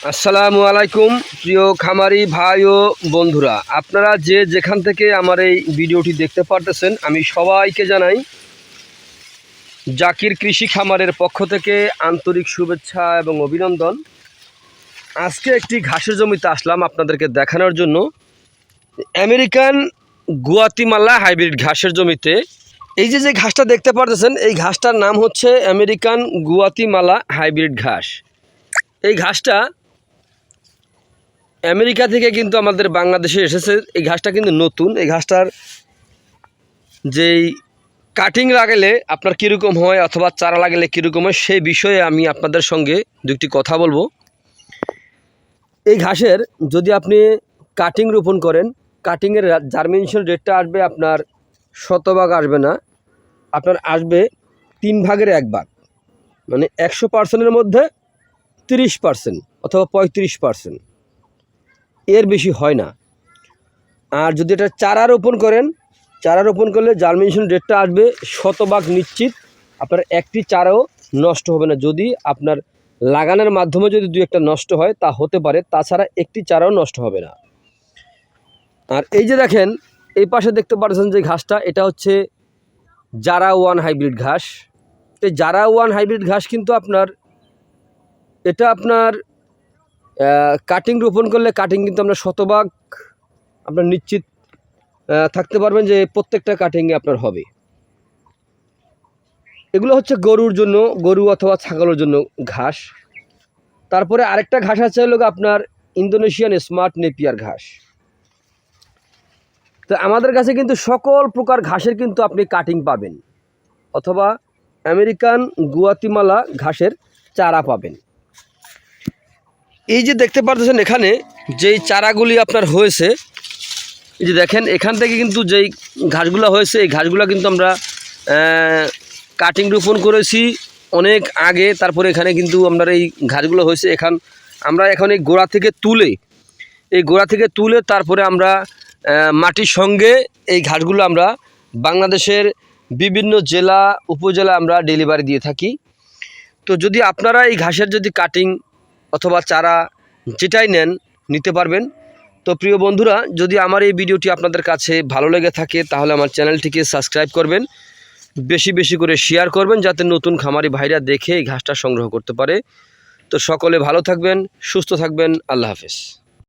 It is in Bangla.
আসসালামু আলাইকুম, প্রিয় খামারি ভাই ও বন্ধুরা। আপনারা যে যেখান থেকে আমার এই ভিডিওটি দেখতে পারতেছেন, আমি সবাইকে জানাই জাকির কৃষি খামারের পক্ষ থেকে আন্তরিক শুভেচ্ছা এবং অভিনন্দন। আজকে একটি ঘাসের জমিতে আসলাম আপনাদেরকে দেখানোর জন্য। আমেরিকান গুয়াতিমালা হাইব্রিড ঘাসের জমিতে। এই যে যে ঘাসটা দেখতে পারতেছেন, এই ঘাসটার নাম হচ্ছে আমেরিকান গুয়াতিমালা হাইব্রিড ঘাস। এই ঘাসটা আমেরিকা থেকে কিন্তু আমাদের বাংলাদেশে এসেছে। এই ঘাসটা কিন্তু নতুন। এই ঘাসটার যেই কাটিং লাগালে আপনার কীরকম হয় অথবা চারা লাগালে কীরকম হয় সেই বিষয়ে আমি আপনাদের সঙ্গে দুটি কথা বলব। এই ঘাসের যদি আপনি কাটিং রোপণ করেন কাটিংয়ের জার্মিনেশন রেটটা আসবে আপনার শতভাগ আসবে না। আপনার আসবে তিন ভাগের এক ভাগ। মানে একশো পার্সেন্টের মধ্যে তিরিশ পার্সেন্ট অথবা পঁয়ত্রিশ পার্সেন্ট এর বেশি হয় না। আর যদি এটা চারা রোপণ করেন, চারা রোপণ করলে জার্মিনেশন রেটটা আসবে শতভাগ নিশ্চিত। আপনার একটি চারাও নষ্ট হবে না। যদি আপনার লাগানোর মাধ্যমে যদি দু একটা নষ্ট হয়, তা হতে পারে। তাছাড়া একটি চারাও নষ্ট হবে না। আর এই যে দেখেন, এই পাশে দেখতে পাচ্ছেন যে ঘাসটা, এটা হচ্ছে জারা ওয়ান হাইব্রিড ঘাস। এই জারা ওয়ান হাইব্রিড ঘাস কিন্তু আপনার, এটা আপনার কাটিং রোপণ করলে কাটিং কিন্তু আপনার শতভাগ আপনার নিশ্চিত থাকতে পারবেন যে প্রত্যেকটা কাটিংয়ে আপনার হবে। এগুলো হচ্ছে গরুর জন্য, গরু অথবা ছাগলের জন্য ঘাস। তারপরে আরেকটা ঘাস আছে হলো আপনার ইন্দোনেশিয়ান স্মার্ট নেপিয়ার ঘাস। তো আমাদের কাছে কিন্তু সকল প্রকার ঘাসের কিন্তু আপনি কাটিং পাবেন। অথবা আমেরিকান গুয়াতিমালা ঘাসের চারা পাবেন। এই যে দেখতে পারতেছেন এখানে, যেই চারাগুলি আপনার হয়েছে, এই যে দেখেন, এখান থেকে কিন্তু যেই ঘাসগুলো হয়েছে, এই ঘাসগুলো কিন্তু আমরা কাটিং রোপণ করেছি অনেক আগে, তারপরে এখানে কিন্তু আমরা এই ঘাসগুলো হয়েছে এখান, আমরা এখন এই গোড়া থেকে তুলে, এই গোড়া থেকে তুলে তারপরে আমরা মাটির সঙ্গে এই ঘাসগুলো আমরা বাংলাদেশের বিভিন্ন জেলা, উপজেলা আমরা ডেলিভারি দিয়ে থাকি। তো যদি আপনারা এই ঘাসের যদি কাটিং অথবা চারা যেটাই নেন, নিতে পারবেন। তো প্রিয় বন্ধুরা, যদি আমার এই ভিডিওটি আপনাদের কাছে ভালো লেগে থাকে, তাহলে আমার চ্যানেলটিকে সাবস্ক্রাইব করবেন। বেশি বেশি করে শেয়ার করবেন, যাতে নতুন খামারি ভাইরা দেখে এই ঘাসটা সংগ্রহ করতে পারে। তো সকলে ভালো থাকবেন, সুস্থ থাকবেন, আল্লাহ হাফেজ।